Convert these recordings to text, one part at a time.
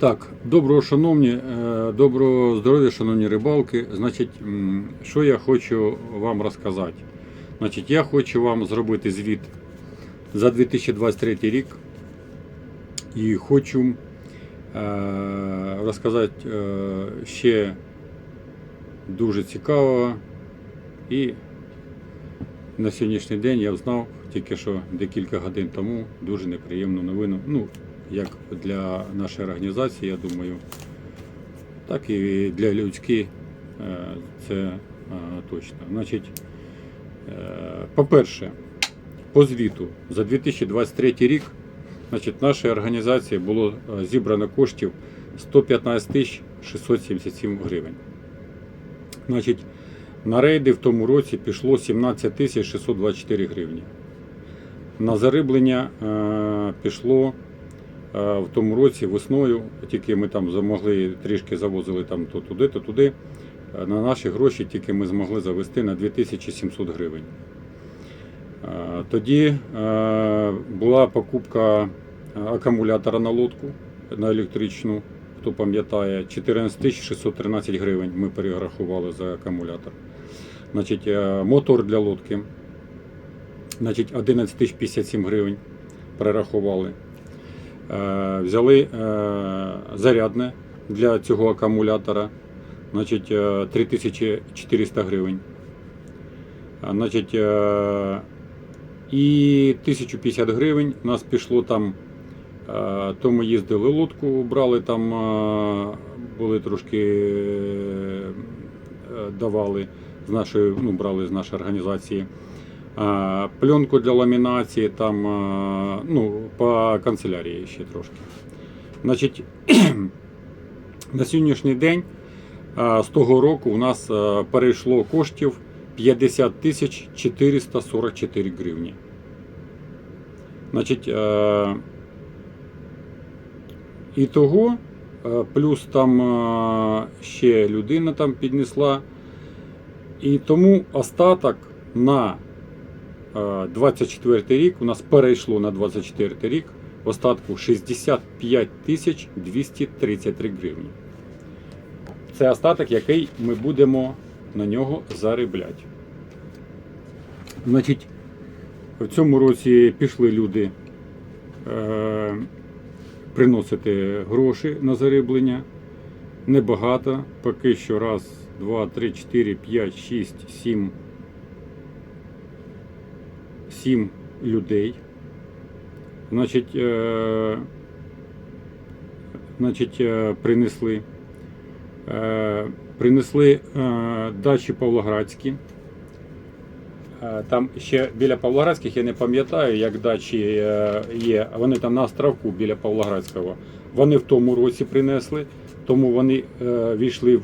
Так, доброго шановні, е, доброго здоров'я, шановні рибалки. Значить, що я хочу вам розказати? Значить, я хочу вам зробити звіт за 2023 рік і хочу е, розказати е, ще дуже цікавого. І на сьогоднішній день я знав тільки що декілька годин тому дуже неприємну новину. Ну, як для нашої організації, я думаю, так і для людські е, це е, точно. Значить, е, по-перше, по звіту за 2023 рік значить, нашій організації було зібрано коштів 115 тисяч 677 гривень. Значить, на рейди в тому році пішло 17 тисяч 624 гривні. На зариблення пішло в тому році весною, тільки ми там змогли трішки завозили там то туди, то туди. На наші гроші тільки ми змогли завести на 2700 гривень. Тоді була покупка акумулятора на лодку на електричну, хто пам'ятає, 14 613 гривень ми перерахували за акумулятор. Значить, е, мотор для лодки. Значить, 11 057 гривень перерахували. Е, Взяли е, зарядне для цього акумулятора. Значить, е, 3400 гривень. Значить, е, і 1050 гривень у нас пішло там. е, То ми їздили лодку, брали там, е, були трошки е, давали з нашої, ну, брали з нашої організації. Пленку для ламінації, там, ну, по канцелярії ще трошки. Значить, на сьогоднішній день з того року у нас перейшло коштів 50 тисяч 444 гривні. Значить, і того, плюс там ще людина там піднесла. І тому остаток на 24 рік у нас перейшло на 24 рік в остатку 65 тисяч 233 гривні. Це остаток, який ми будемо на нього заробляти. Значить, в цьому році пішли люди е, приносити гроші на зариблення. Небагато, поки що раз, два, три, чотири, п'ять, шість, сім. Сім людей. Значить, е, значить, е, принесли. Е, принесли е, дачі Павлоградські. Е, Там ще біля Павлоградських я не пам'ятаю, як дачі е, є. Вони там на островку біля Павлоградського. Вони в тому році принесли, тому вони е, війшли в,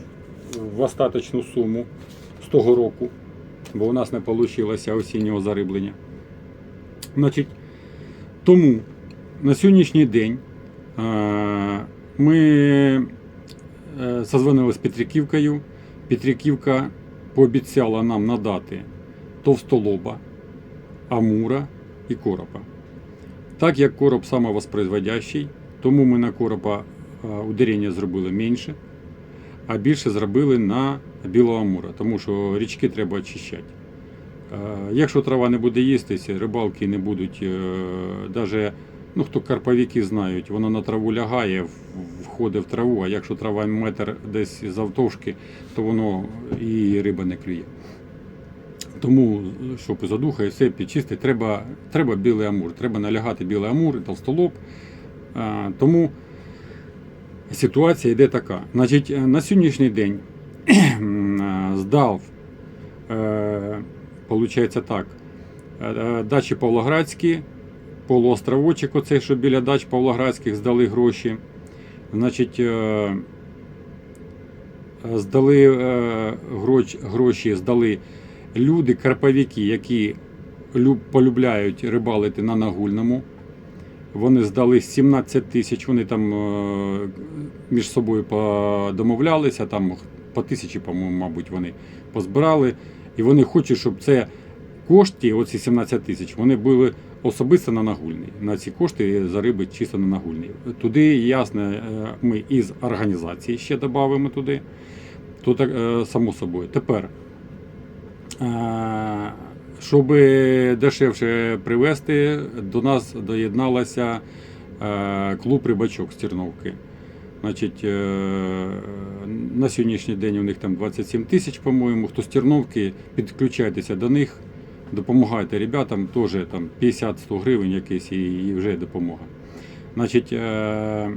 в остаточну суму з того року, бо у нас не вийшло осіннього зариблення. Значить, тому на сьогоднішній день ми е, созвонили з Петриківкою. Петриківка пообіцяла нам надати товстолоба, амура і коропа. Так як короб самовоспроизводящий, тому ми на коропа е, ударення зробили менше, а більше зробили на білого амура, тому що річки треба очищати. Е, Якщо трава не буде їстися, рибалки не будуть, навіть ну, хто карповики знають, воно на траву лягає, входить в траву, а якщо трава метр десь завтовшки, то воно і риба не клює. Тому, щоб задуха і все підчистити, треба, треба білий амур. Треба налягати білий амур, толстолоб. А, Тому ситуація йде така. Значить, е, на сьогоднішній день е, здав, е, получається так, е, е, дачі Павлоградські, полуостровочок, оцей, що біля дач Павлоградських здали гроші. Значить, е, здали гроші, здали люди, карповики, які полюбляють рибалити на нагульному. Вони здали 17 тисяч, вони там між собою подомовлялися, там по тисячі, по-моєму, мабуть, вони позбирали. І вони хочуть, щоб це кошти, оці 17 тисяч, вони були особисто на нагульний. На ці кошти зариби чисто на нагульний. Туди, ясно, е, ми із організації ще додамо туди. Так, е, само собою. Тепер, е, щоб дешевше привезти, до нас доєдналася клуб рибачок з Терновки. Значить, е, на сьогоднішній день у них там 27 тисяч, по-моєму. Хто з Терновки, підключайтеся до них, допомагайте ребятам, теж там 50-100 гривень якийсь і, і вже допомога. Значить, е,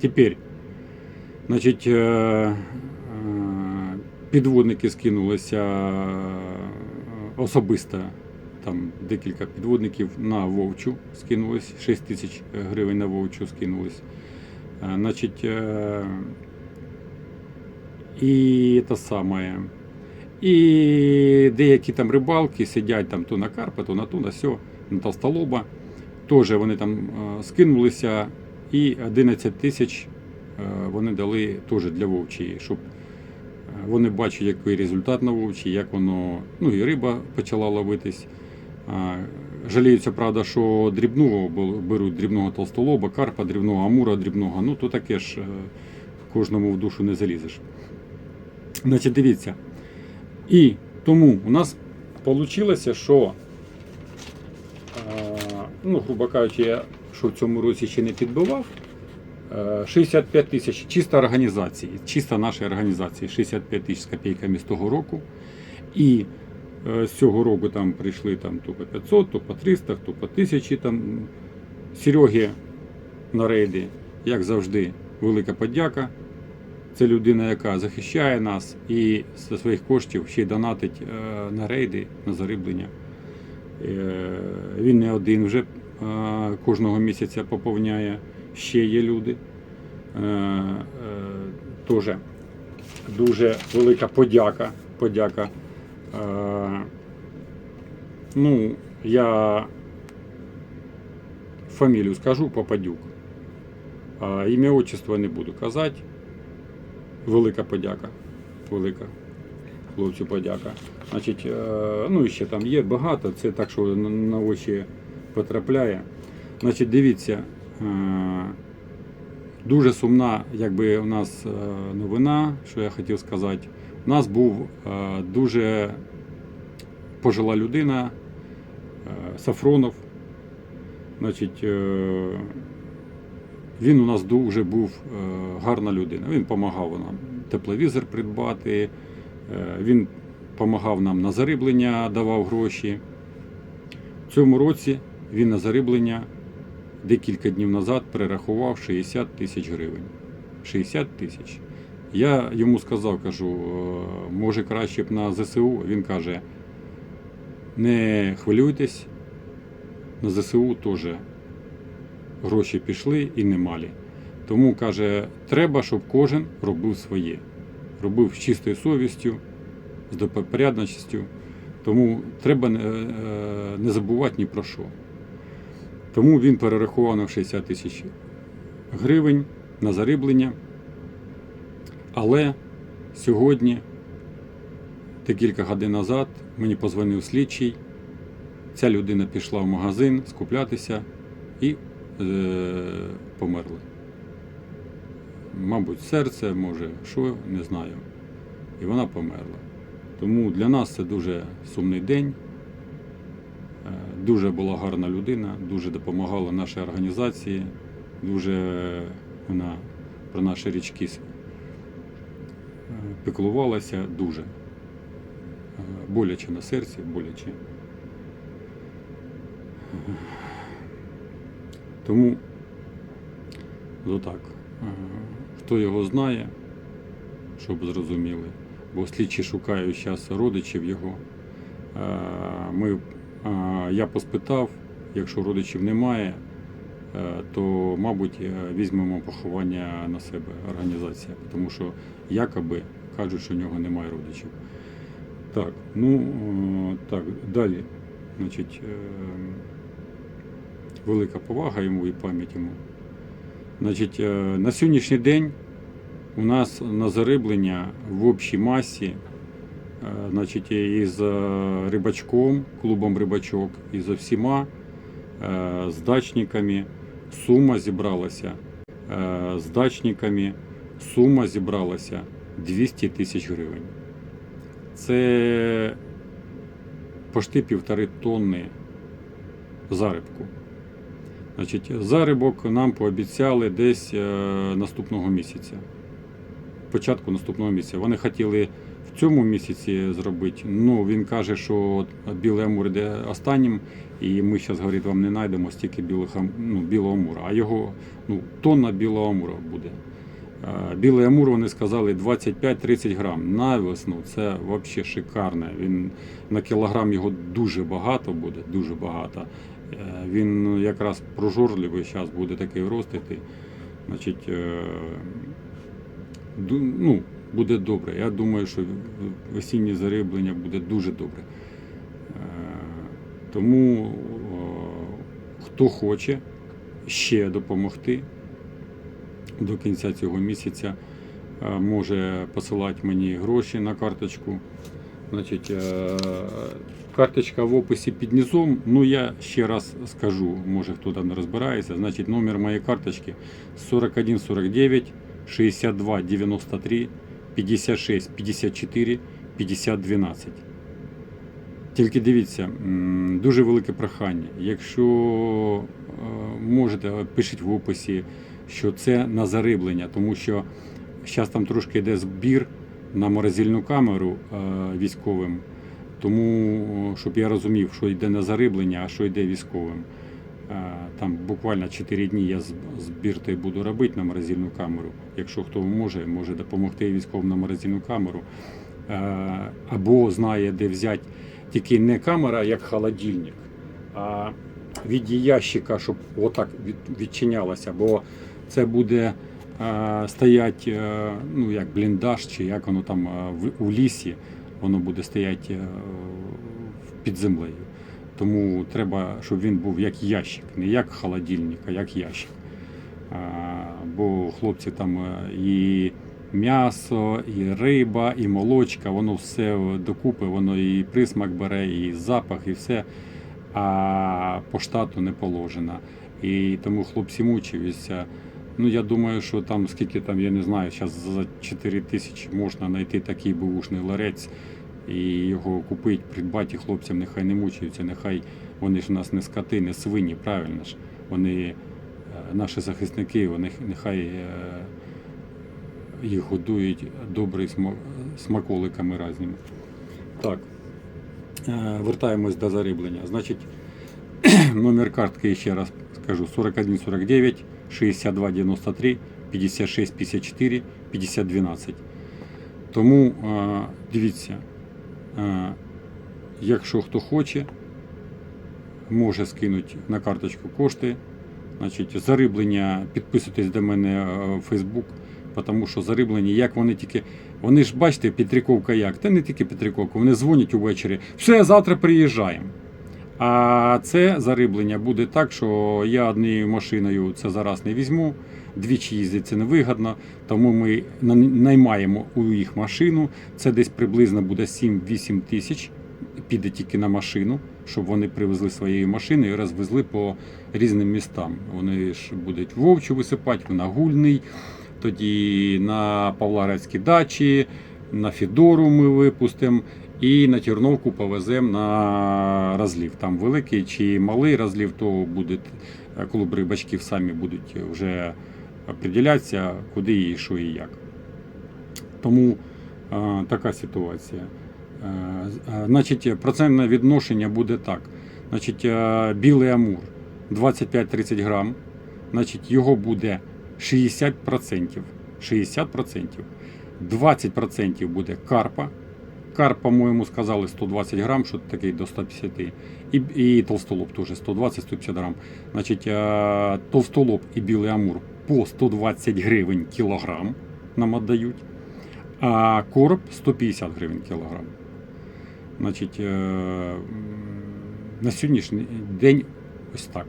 тепер, значить, е, е, підводники скинулися е, особисто. Там декілька підводників на Вовчу скинулись, 6 тисяч гривень на Вовчу скинулись. Е, Значить, е, і те саме. І деякі там рибалки сидять там то на карпа, то на ту, на сьо, на толстолоба. Теж вони там е, скинулися, і 11 тисяч вони дали теж для вовчої, щоб вони бачать, який результат на вовчі, як воно, ну і риба почала ловитись. Жаліються, правда, що дрібного беруть дрібного толстолоба, карпа, дрібного амура, дрібного. Ну то таке ж е, кожному в душу не залізеш. Значить, дивіться. І тому у нас вийшло, що, е, ну, грубо кажучи, я що в цьому році ще не підбивав. е, 65 тисяч чисто організації, чисто нашої організації, 65 тисяч з копійками з того року. І е, з цього року там прийшли там, то по 500, то по 300, то по 1000. Там. Серегі на рейді, як завжди, велика подяка. Це людина, яка захищає нас і зі своїх коштів ще й донатить е, на рейди, на зариблення. Е, Він не один вже е, кожного місяця поповняє. Ще є люди. Е, е, Теж дуже велика подяка. подяка. Е, Ну, я фамілію скажу Попадюк. А ім'я отчество не буду казати. Велика подяка. Велика. Хлопцю подяка. Значить, е, ну і ще там є багато, це так, що на- на очі потрапляє. Значить, дивіться, е, дуже сумна, якби у нас е, новина, що я хотів сказати. У нас був е, дуже пожила людина, е, Сафронов. Значить, е, він у нас дуже був гарна людина. Він допомагав нам тепловізор придбати, він допомагав нам на зариблення, давав гроші. В цьому році він на зариблення декілька днів назад перерахував 60 тисяч гривень. 60 тисяч. Я йому сказав, кажу, «Е, може краще б на ЗСУ. Він каже, не хвилюйтесь, на ЗСУ теж гроші пішли і немалі. Тому каже, треба, щоб кожен робив своє. Робив з чистою совістю, з допорядності. Тому треба е, не забувати ні про що. Тому він перерахував на 60 тисяч гривень на зариблення. Але сьогодні, декілька годин назад, мені позвонив слідчий. Ця людина пішла в магазин скуплятися і е, померли. Мабуть, серце, може, що, не знаю. І вона померла. Тому для нас це дуже сумний день. Е, Дуже була гарна людина, дуже допомагала нашій організації, дуже вона про наші річки е, піклувалася дуже. Боляче на серці, боляче. Тому отак. Е, Хто його знає, щоб зрозуміли. Бо слідчі шукають зараз родичів його. Е, Ми, е, я поспитав, якщо родичів немає, то, мабуть, е, візьмемо поховання на себе організація, тому що якоби кажуть, що в нього немає родичів. Так, ну е, так, далі. Значить, е, велика повага йому і пам'ять йому. Значить, е, на сьогоднішній день у нас на зариблення в общій масі значить, із е, рибачком, клубом рибачок, і з всіма е, з дачниками. Сума зібралася е, з дачниками. Сума зібралася 200 тисяч гривень. Це почти півтори тонни зарибку. Значить, зарибок нам пообіцяли десь е, наступного місяця. Початку наступного місяця. Вони хотіли в цьому місяці зробити. Ну, він каже, що білий амур йде останнім, і ми зараз, говорить, вам не знайдемо стільки білих, ну, білого амура. А його ну, тонна білого амура буде. Білий амур, вони сказали, 25-30 грам. На весну це взагалі шикарне. Він на кілограм його дуже багато буде, дуже багато. Е, Він якраз прожорливий зараз буде такий ростити. Значить, е, ну, буде добре. Я думаю, що весіннє зариблення буде дуже добре. Е, Тому хто хоче ще допомогти до кінця цього місяця, е, може посилати мені гроші на карточку. Значить, е, карточка в описі під низом. Ну я ще раз скажу, може хто там не розбирається. Значить, номер моєї карточки 4149 62 93 56 54 50 12. Тільки дивіться, дуже велике прохання. Якщо е, можете, пишіть в описі, що це на зариблення, тому що зараз там трошки йде збір на морозильну камеру е, військовим. Тому, щоб я розумів, що йде на зариблення, а що йде військовим. Е, Там буквально 4 дні я з- збір той буду робити на морозильну камеру. Якщо хто може, може допомогти військовим на морозильну камеру. Е, Або знає, де взяти тільки не камера, як холодильник, а в віді ящика, щоб отак відчинялося, бо це буде е, стоять, ну як бліндаж, чи як воно там у лісі, воно буде стояти під землею. Тому треба, щоб він був як ящик, не як холодильник, а як ящик. Бо хлопці там е, і м'ясо, і риба, і молочка, воно все докупи, воно і присмак бере, і запах, і все. А по штату не положено. І тому хлопці мучилися. Ну, я думаю, що там скільки там, я не знаю, зараз за 4 тисячі можна знайти такий бушний ларець і його купити, придбати хлопцям нехай не мучаються, нехай вони ж у нас не скоти, не свині, правильно ж. Вони е, наші захисники, вони нехай е, їх годують добрі сма- смаколиками різними. Так, е, вертаємось до зариблення. Значить, номер картки ще раз скажу: 4149 6293 56 54 50 12. Тому дивіться, якщо хто хоче, може скинути на карточку кошти. Значить, зариблення, підписуйтесь до мене е, в Facebook, тому що зариблення, як вони тільки. Вони ж бачите, Петріковка як. Та не тільки Петріковка, вони дзвонять увечері. Все, завтра приїжджаємо. А це зариблення буде так, що я однією машиною це зараз не візьму. Двічі їздити це тому ми наймаємо у їх машину. Це десь приблизно буде 7-8 тисяч. Піде тільки на машину, щоб вони привезли своєю машиною і розвезли по різним містам. Вони ж будуть вовчу висипати, на Гульний, тоді на Павлоградській дачі, на Фідору ми випустимо. І на Терновку повеземо на розлів. Там великий чи малий розлів, то буде е, рибачків самі будуть вже определятися, куди і що і як. Тому е, така ситуація. Е, е, значить, процентне відношення буде так. Значить, е, білий амур 25-30 грам. Значить, його буде 60%. 60%. 20% буде карпа. Карп, по-моєму, сказали 120 грам, що такий до 150. І, і толстолоб теж 120-150 грам. Значить, толстолоб і білий амур по 120 гривень кілограм нам віддають, а короб 150 гривень кілограм. Значить, е, на сьогоднішній день ось так.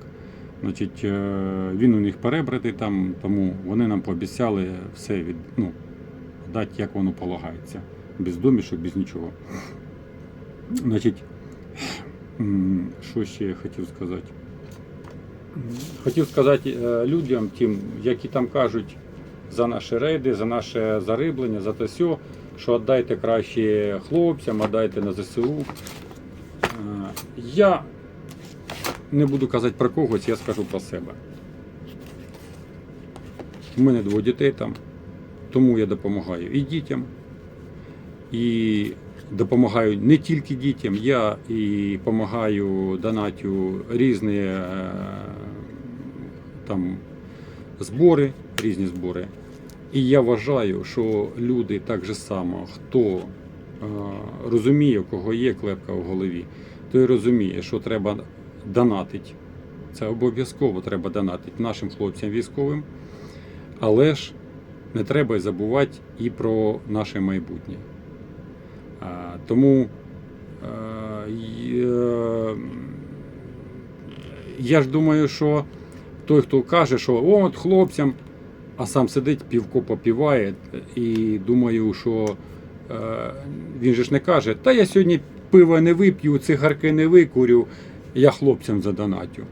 Значить, е, він у них перебратий там, тому вони нам пообіцяли все від, ну, дати, як воно полагається. без домішок, без нічого. Значить, що ще я хотів сказати? Хотів сказати е, людям, тим, які там кажуть за наші рейди, за наше зариблення, за те все, що віддайте краще хлопцям, віддайте на ЗСУ. Е, Я не буду казати про когось, я скажу про себе. У мене двоє дітей там, тому я допомагаю і дітям, і допомагаю не тільки дітям, я і допомагаю донатю різні е, там збори, різні збори. І я вважаю, що люди так же само, хто е, розуміє, у кого є клепка в голові, той розуміє, що треба донатити. Це обов'язково треба донатити нашим хлопцям військовим, але ж не треба забувати і про наше майбутнє. Тому е, е, я ж думаю, що той, хто каже, що от хлопцям, а сам сидить, півко попіває, і думаю, що е, він же ж не каже, та я сьогодні пива не вип'ю, цигарки не викурю, я хлопцям задонатю.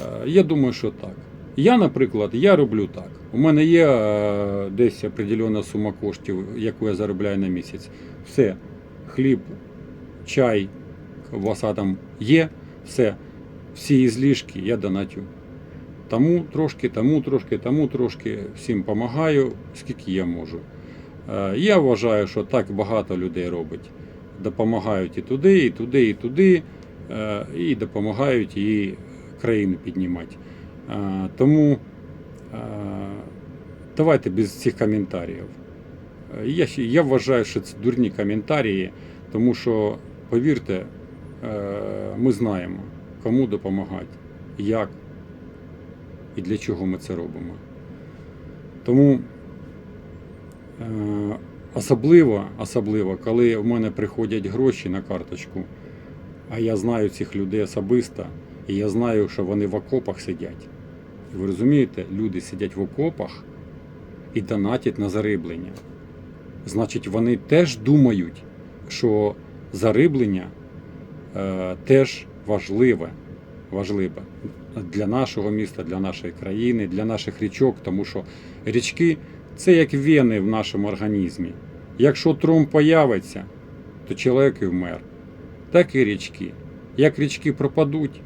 Е, Я думаю, що так. Я, наприклад, я роблю так. У мене є е, десь определена сума коштів, яку я заробляю на місяць. Все, хліб, чай, ковбаса там є, все. Всі ізлішки я донатю. Тому трошки, тому трошки, тому трошки всім допомагаю, скільки я можу. Е, Я вважаю, що так багато людей робить. Допомагають і туди, і туди, і туди, е, і допомагають і країну піднімати. Е, Тому давайте без цих коментарів. Я, я вважаю, що це дурні коментарі, тому що, повірте, ми знаємо, кому допомагати, як і для чого ми це робимо. Тому е, особливо, особливо, коли в мене приходять гроші на карточку, а я знаю цих людей особисто, і я знаю, що вони в окопах сидять. Ви розумієте, люди сидять в окопах і донатять на зариблення. Значить, вони теж думають, що зариблення е, теж важливе, важливе для нашого міста, для нашої країни, для наших річок, тому що річки це як вени в нашому організмі. Якщо тромб появиться, то чоловік і вмер. Так і річки. Як річки пропадуть,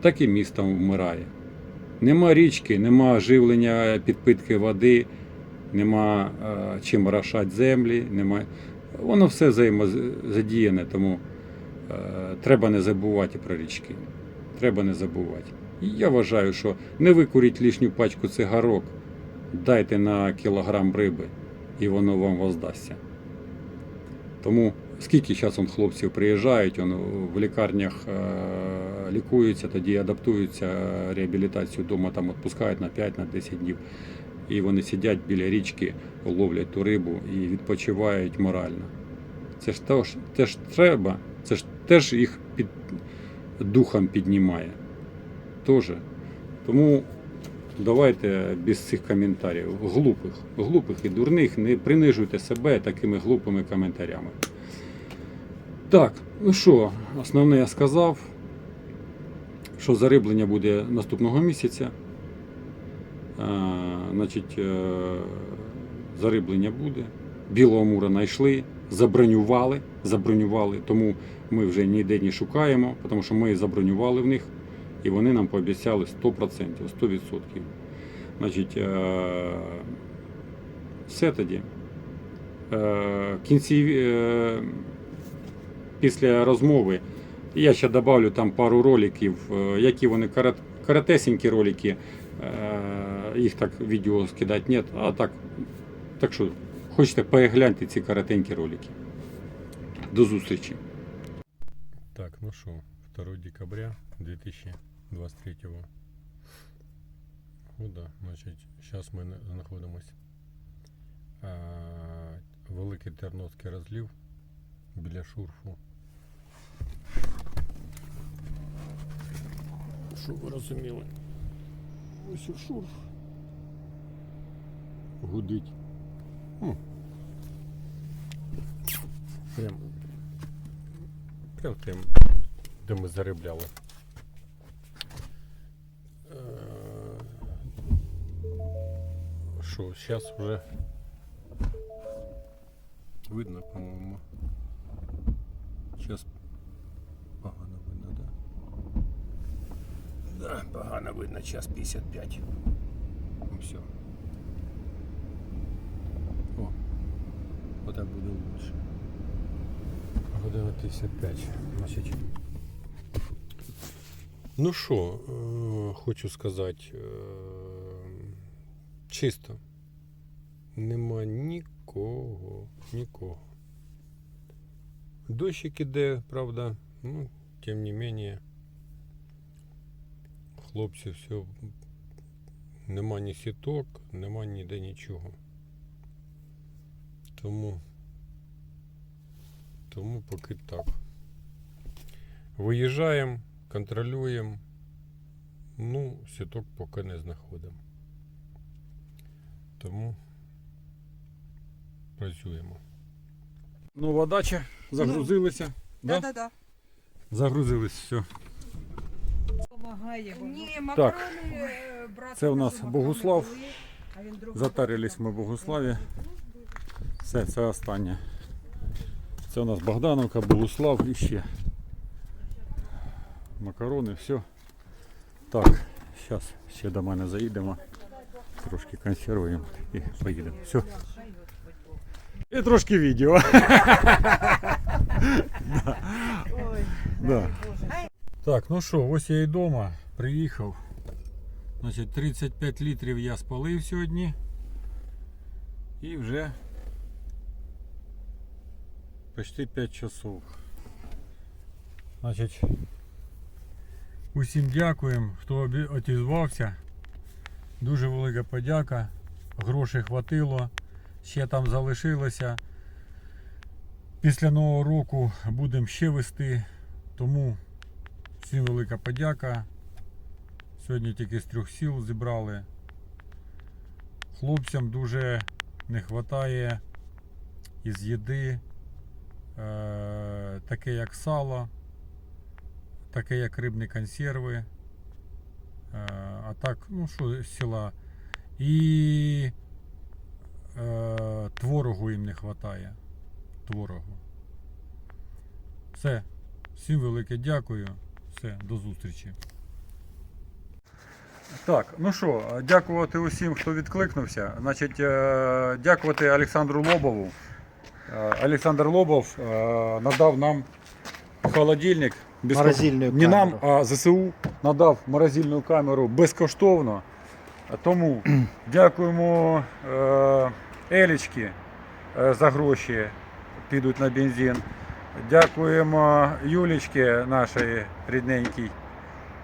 так і місто вмирає. Нема річки, нема живлення підпитки води, нема е, чим орошати землі, нема. Воно все взаємозадіяне, тому е, треба не забувати про річки. Треба не забувати. Я вважаю, що не викуріть лишню пачку цигарок, дайте на кілограм риби, і воно вам воздасться. Тому скільки зараз хлопців приїжджають, он в лікарнях е, лікуються, тоді адаптуються реабілітацію вдома, там відпускають на 5 на 10 днів. І вони сидять біля річки, ловлять ту рибу і відпочивають морально. Це ж теж, теж треба, це ж теж їх під духом піднімає. Тоже. Тому давайте без цих коментарів. Глупих, глупих і дурних, не принижуйте себе такими глупими коментарями. Так, ну що, основне я сказав, що зариблення буде наступного місяця. А, значить, е, зариблення буде. Білого мура знайшли, забронювали, забронювали, тому ми вже ніде не шукаємо, тому що ми забронювали в них, і вони нам пообіцяли 100%, 100%. Значить, е, все тоді. Е, В кінці е, після розмови я ще добавлю там пару роликів, які вони корот- коротесенькі ролики. Їх так відео скидати нет, а так, так що хочете перегляньте ці коротенькі ролики. До зустрічі. Так, ну что, 2 декабря 2023 года, значит, сейчас мы на- знаходимось а, Великий Терновський розлів біля шурфу. Щоб ви розуміли. Ось шурф. Гудить. Прям, прям тим, де ми заробляли. Що, зараз вже видно, по-моєму. Зараз погано видно, да? Да, погано видно, час 55. Ну все. О, отак буде лучше. Година 55. Значить. Ну що, е, хочу сказати, е, чисто. Нема нікого, нікого. Дощик іде, правда, ну, тим не менее, хлопці все, нема ні сіток, нема ніде нічого. Тому, тому поки так. Виїжджаємо, контролюємо. Ну, сіток поки не знаходимо. Тому працюємо. Нова дача, загрузилися. Да? Да, да, да. Загрузились, все. Помагає, Ні, Так. макарони е, брат. Це у нас макарони Богуслав. були, а він другий Затарились ми в Богуславі. Все, це останнє. Це у нас Богдановка, Богуслав і ще. Макарони, все. Так, зараз ще до мене заїдемо. Трошки консервуємо і поїдемо. Все. І трошки відео. Так, ну що, ось я і вдома. Приїхав. Значить, 35 літрів я спалив сьогодні. І вже почти 5 часов. Значить, усім дякуємо, хто отізвався. Дуже велика подяка. Грошей хватило. Ще там залишилося. Після Нового року будемо ще вести. Тому Всім велика подяка. Сьогодні тільки з трьох сіл зібрали. Хлопцям дуже не вистачає із їди, е, таке як сало, таке як рибні консерви. Е, а так, ну що з села. І е, творогу їм не вистачає. Творогу. Все. Всім велике дякую. Все, до зустрічі. Так, ну що, дякувати усім, хто відкликнувся. Значить, е, дякувати Олександру Лобову. Е, Олександр Лобов надав нам холодильник. безко- Морозильну Не нам, а ЗСУ надав морозильну камеру безкоштовно. Тому дякуємо е, Елічки е, за гроші, підуть на бензин. Дякуємо Юлічки нашої рідненькій.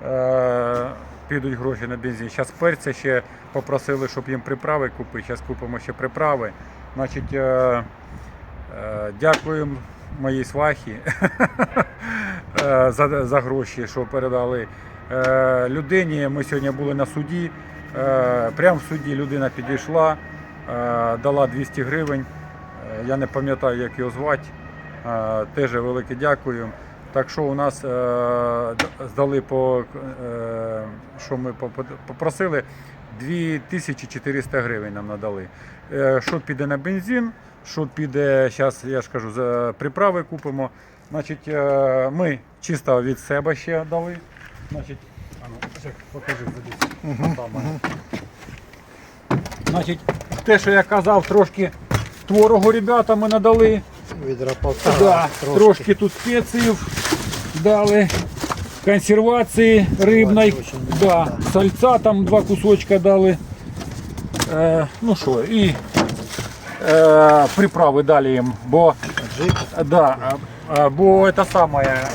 Е, підуть гроші на бензин. Зараз перця ще попросили, щоб їм приправи купити. Зараз купимо ще приправи. Значить, е, дякуємо моїй свахі за, за гроші, що передали людині. Ми сьогодні були на суді. Прямо в суді людина підійшла, дала 200 гривень. Е, Я не пам'ятаю, як його звати. Е, Теж велике дякую. Так що у нас е, здали по е, що ми попросили 2400 гривень нам надали. Е, Що піде на бензин, що піде, зараз я ж кажу, за приправи купимо. Значить, е, ми чисто від себе ще дали. Значить, ну, покажи задись. Там, ага. Значить, те, що я казав, трошки творогу ребята ми надали. Відра полтора. Да, трошки. тут спеців дали. Консервації рибної. Да, сальця там два кусочка дали. Е, ну що, і е, приправи дали їм, бо. Да, а, бо це саме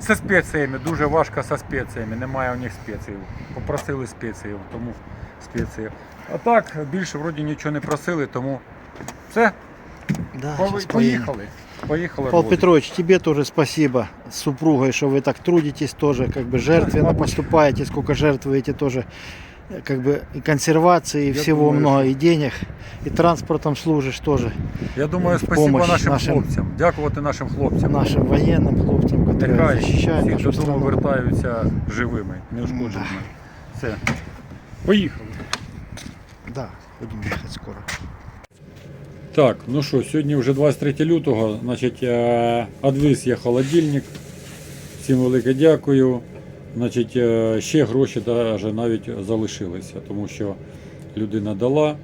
зі спеціями, дуже важко зі спеціями, немає у них спецій. Попросили спеції, тому спеції. А так, більше вроді нічого не просили, тому все, Да, по- щас поїдемо. поїхали. Поїхали. Павел роботи. Петрович, тебе тоже спасибо с супругой, что вы так трудитесь тоже, как бы жертвенно поступаете, сколько жертвуете тоже. э, как бы и консервации, и Я всего думаю, много, и денег, и транспортом служишь тоже Я думаю, В спасибо помощь нашим, нашим- хлопцям. Дякувати нашим хлопцям. нашим военным хлопцам, которые Нехай защищают всі нашу додому страну. вертаються живими, неушкодженими. Все. Поїхали. Да, будем ехать скоро. Так, ну що, сьогодні вже 23 лютого, значить, е, відвіз я холодильник. Всім велике дякую. Значить, е, ще гроші навіть залишилися, тому що людина дала.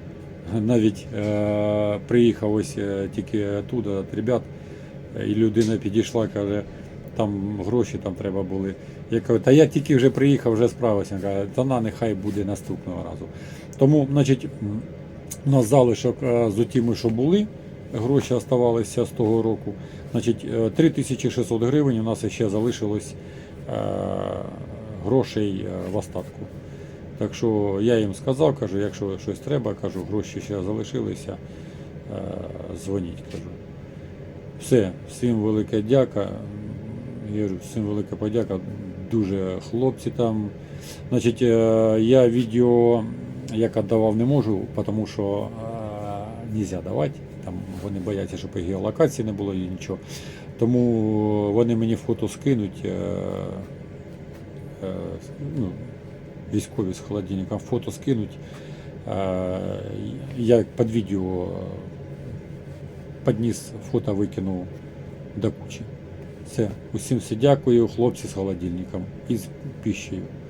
Навіть е, приїхав ось е, тільки туди від ребят, і людина підійшла, каже, там гроші там треба були. Я кажу, та я тільки вже приїхав, вже справився. Каже, та на нехай буде наступного разу. Тому, значить, у нас залишок е, з тими, що були, гроші залишилися з того року. Значить, е, 3600 гривень у нас ще залишилось е, грошей е, в остатку. Так що я їм сказав, кажу, якщо щось треба, кажу, гроші ще залишилися, е, дзвоніть, кажу. Все, всім велика дяка. Говорю, всім велика подяка. Дуже хлопці там. Значить, е, я відео як віддавав не можу, тому що не можна давати. Там вони бояться, щоб і геолокації не було і нічого. Тому вони мені фото скинуть. е, е, ну, військові з холодильником фото скинуть. Е, Я під відео підніс фото викинув до кучі. Все. Усім все дякую, хлопці з холодильником і з піщею. Все.